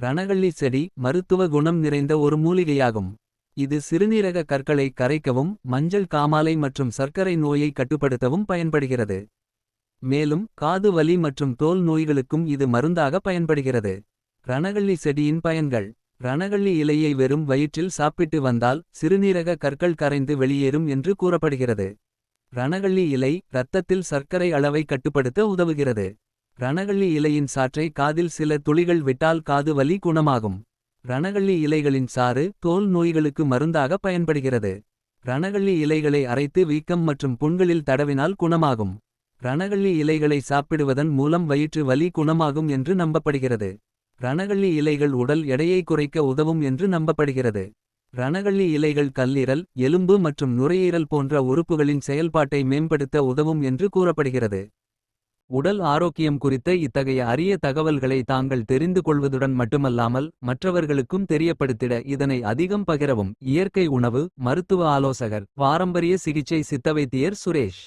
ரணகள்ளி செடி மருத்துவ குணம் நிறைந்த ஒரு மூலிகையாகும். இது சிறுநீரக கற்களை கரைக்கவும் மஞ்சள் காமாலை மற்றும் சர்க்கரை நோயை கட்டுப்படுத்தவும் பயன்படுகிறது. மேலும் காது வலி மற்றும் தோல் நோய்களுக்கும் இது மருந்தாக பயன்படுகிறது. ரணகள்ளி செடியின் பயன்கள் ரணகள்ளி இலையை வெறும் வயிற்றில் சாப்பிட்டு வந்தால் சிறுநீரக கற்கள் கரைந்து வெளியேறும் என்று கூறப்படுகிறது. ரணகள்ளி இலை இரத்தத்தில் சர்க்கரை அளவை கட்டுப்படுத்த உதவுகிறது. ரணகள்ளி இலையின் சாற்றை காதில் சில துளிகள் விட்டால் காது வலி குணமாகும். ரணகள்ளி இலைகளின் சாறு தோல் நோய்களுக்கு மருந்தாக பயன்படுகிறது. ரணகள்ளி இலைகளை அரைத்து வீக்கம் மற்றும் புண்களில் தடவினால் குணமாகும். ரணகள்ளி இலைகளை சாப்பிடுவதன் மூலம் வயிற்று வலி குணமாகும் என்று நம்பப்படுகிறது. ரணகள்ளி இலைகள் உடல் எடையை குறைக்க உதவும் என்று நம்பப்படுகிறது. ரணகள்ளி இலைகள் கல்லீரல் எலும்பு மற்றும் நுரையீரல் போன்ற உறுப்புகளின் செயல்பாட்டை மேம்படுத்த உதவும் என்று கூறப்படுகிறது. உடல் ஆரோக்கியம் குறித்த இத்தகைய அரிய தகவல்களை தாங்கள் தெரிந்து கொள்வதுடன் மட்டுமல்லாமல். மற்றவர்களுக்கும் தெரியப்படுத்திட இதனை அதிகம் பகிரவும். இயற்கை உணவு மருத்துவ ஆலோசகர் பாரம்பரிய சிகிச்சை சித்தவைத்தியர் சுரேஷ்.